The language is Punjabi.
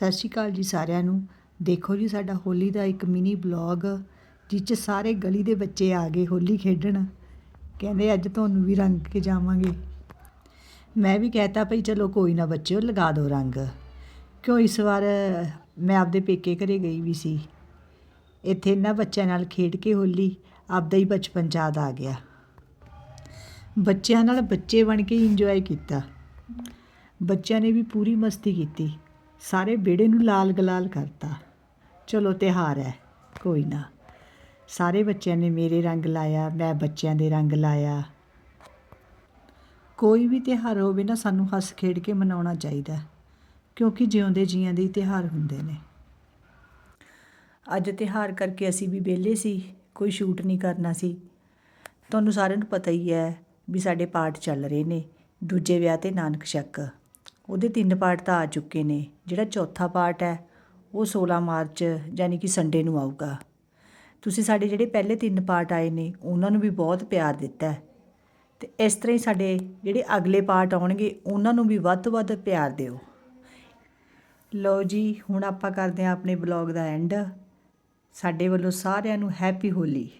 ਸਤਿ ਸ਼੍ਰੀ ਅਕਾਲ ਜੀ ਸਾਰਿਆਂ ਨੂੰ। ਦੇਖੋ ਜੀ, ਸਾਡਾ ਹੋਲੀ ਦਾ ਇੱਕ ਮਿਨੀ ਬਲੌਗ ਜਿਸ 'ਚ ਸਾਰੇ ਗਲੀ ਦੇ ਬੱਚੇ ਆ ਗਏ ਹੋਲੀ ਖੇਡਣ। ਕਹਿੰਦੇ ਅੱਜ ਤੁਹਾਨੂੰ ਵੀ ਰੰਗ ਕੇ ਜਾਵਾਂਗੇ। ਮੈਂ ਵੀ ਕਹਿਤਾ ਭਈ ਚਲੋ ਕੋਈ ਨਾ ਬੱਚਿਓ, ਲਗਾ ਦਿਓ ਰੰਗ। ਕਿਉਂ ਇਸ ਵਾਰ ਮੈਂ ਆਪਦੇ ਪੇਕੇ ਘਰੇ ਗਈ ਵੀ ਸੀ। ਇੱਥੇ ਇਹਨਾਂ ਬੱਚਿਆਂ ਨਾਲ ਖੇਡ ਕੇ ਹੋਲੀ ਆਪਦਾ ਹੀ ਬਚਪਨ ਯਾਦ ਆ ਗਿਆ। ਬੱਚਿਆਂ ਨਾਲ ਬੱਚੇ ਬਣ ਕੇ ਇੰਜੋਏ ਕੀਤਾ। ਬੱਚਿਆਂ ਨੇ ਵੀ ਪੂਰੀ ਮਸਤੀ ਕੀਤੀ। ਸਾਰੇ ਵਿਹੜੇ ਨੂੰ ਲਾਲ ਗਲਾਲ ਕਰਤਾ। ਚਲੋ, ਤਿਉਹਾਰ ਹੈ, ਕੋਈ ਨਾ। ਸਾਰੇ ਬੱਚਿਆਂ ਨੇ ਮੇਰੇ ਰੰਗ ਲਾਇਆ, ਮੈਂ ਬੱਚਿਆਂ ਦੇ ਰੰਗ ਲਾਇਆ। ਕੋਈ ਵੀ ਤਿਉਹਾਰ ਹੋਵੇ ਨਾ, ਸਾਨੂੰ ਹੱਸ ਖੇਡ ਕੇ ਮਨਾਉਣਾ ਚਾਹੀਦਾ ਕਿਉਂਕਿ ਜਿਉਂਦੇ ਜੀਆਂ ਦੇ ਤਿਉਹਾਰ ਹੁੰਦੇ ਨੇ। ਅੱਜ ਤਿਉਹਾਰ ਕਰਕੇ ਅਸੀਂ ਵੀ ਵਿਹਲੇ ਸੀ, ਕੋਈ ਸ਼ੂਟ ਨਹੀਂ ਕਰਨਾ ਸੀ। ਤੁਹਾਨੂੰ ਸਾਰਿਆਂ ਨੂੰ ਪਤਾ ਹੀ ਹੈ ਵੀ ਸਾਡੇ ਪਾਠ ਚੱਲ ਰਹੇ ਨੇ, ਦੂਜੇ ਵਿਆਹ ਤੇ ਨਾਨਕ ਸ਼ੱਕ। ਉਹਦੇ ਤਿੰਨ ਪਾਠ ਤਾਂ ਆ ਚੁੱਕੇ ਨੇ। ਜਿਹੜਾ ਚੌਥਾ ਪਾਠ ਹੈ, ਉਹ 16 ਮਾਰਚ, ਯਾਨੀ ਕਿ ਸੰਡੇ ਨੂੰ ਆਊਗਾ। ਤੁਸੀਂ ਸਾਡੇ ਜਿਹੜੇ ਪਹਿਲੇ ਤਿੰਨ ਪਾਠ ਆਏ ਨੇ, ਉਹਨਾਂ ਨੂੰ ਵੀ ਬਹੁਤ ਪਿਆਰ ਦਿੱਤਾ ਹੈ। ਤੇ ਇਸ ਤਰ੍ਹਾਂ ਹੀ ਸਾਡੇ ਜਿਹੜੇ ਅਗਲੇ ਪਾਠ ਆਉਣਗੇ, ਉਹਨਾਂ ਨੂੰ ਵੀ ਵੱਧ ਤੋਂ ਵੱਧ ਪਿਆਰ ਦਿਓ। ਲਓ ਜੀ, ਹੁਣ ਆਪਾਂ ਕਰਦੇ ਹਾਂ ਆਪਣੇ ਬਲੌਗ ਦਾ ਐਂਡ। ਸਾਡੇ ਵੱਲੋਂ ਸਾਰਿਆਂ ਨੂੰ ਹੈਪੀ ਹੋਲੀ